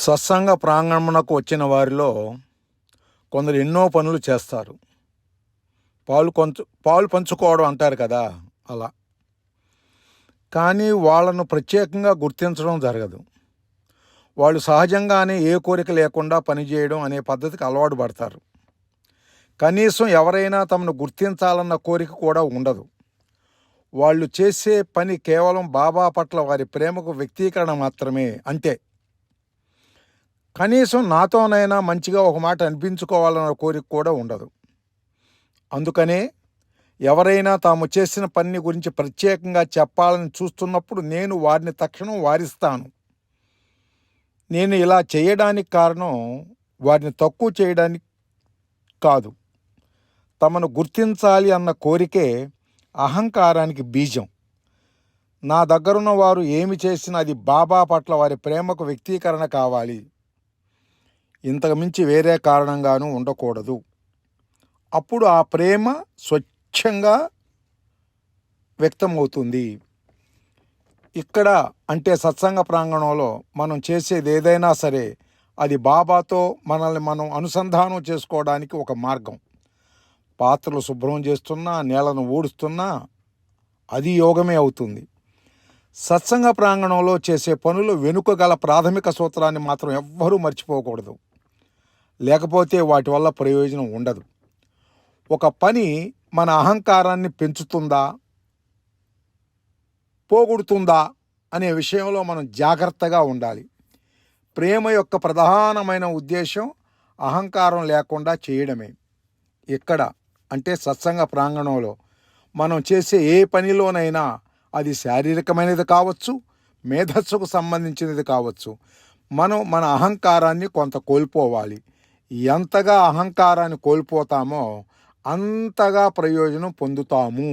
సత్సంగ ప్రాంగణమునకు వచ్చిన వారిలో కొందరు ఎన్నో పనులు చేస్తారు. పాలు పంచు పాలు పంచుకోవడం అంటారు కదా అలా. కానీ వాళ్ళను ప్రత్యేకంగా గుర్తించడం జరగదు. వాళ్ళు సహజంగానే ఏ కోరిక లేకుండా పనిచేయడం అనే పద్ధతికి అలవాటు పడతారు. కనీసం ఎవరైనా తమను గుర్తించాలన్న కోరిక కూడా ఉండదు. వాళ్ళు చేసే పని కేవలం బాబా పట్ల వారి ప్రేమకు వ్యక్తీకరణ మాత్రమే అంతే. కనీసం నాతోనైనా మంచిగా ఒక మాట అనిపించుకోవాలన్న కోరిక కూడా ఉండదు. అందుకనే ఎవరైనా తాము చేసిన పని గురించి ప్రత్యేకంగా చెప్పాలని చూస్తున్నప్పుడు నేను వారిని తక్షణం వారిస్తాను. నేను ఇలా చేయడానికి కారణం వారిని తక్కువ చేయడానికి కాదు. తమను గుర్తించాలి అన్న కోరికే అహంకారానికి బీజం. నా దగ్గరున్న వారు ఏమి చేసినా అది బాబా పట్ల వారి ప్రేమకు వ్యక్తీకరణ కావాలి. ఇంతకుమించి వేరే కారణంగాను ఉండకూడదు. అప్పుడు ఆ ప్రేమ స్వచ్ఛంగా వ్యక్తమవుతుంది. ఇక్కడ అంటే సత్సంగ ప్రాంగణంలో మనం చేసేది ఏదైనా సరే అది బాబాతో మనల్ని మనం అనుసంధానం చేసుకోవడానికి ఒక మార్గం. పాత్రలు శుభ్రం చేస్తున్నా నేలను ఊడుస్తున్నా అది యోగమే అవుతుంది. సత్సంగ ప్రాంగణంలో చేసే పనులు వెనుక గల ప్రాథమిక సూత్రాన్ని మాత్రం ఎవ్వరూ మర్చిపోకూడదు. లేకపోతే వాటి వల్ల ప్రయోజనం ఉండదు. ఒక పని మన అహంకారాన్ని పెంచుతుందా? పోగొడుతుందా? అనే విషయంలో మనం జాగ్రత్తగా ఉండాలి. ప్రేమ యొక్క ప్రధానమైన ఉద్దేశం అహంకారం లేకుండా చేయడమే. ఇక్కడ అంటే సత్సంగ ప్రాంగణంలో. మనం చేసే ఏ పనిలోనైనా అది శారీరకమైనది కావచ్చు మేధస్సుకు సంబంధించినది కావచ్చు. మనం మన అహంకారాన్ని కొంత కోల్పోవాలి. ఎంతగా అహంకారాన్ని కోల్పోతామో అంతగా ప్రయోజనం పొందుతాము.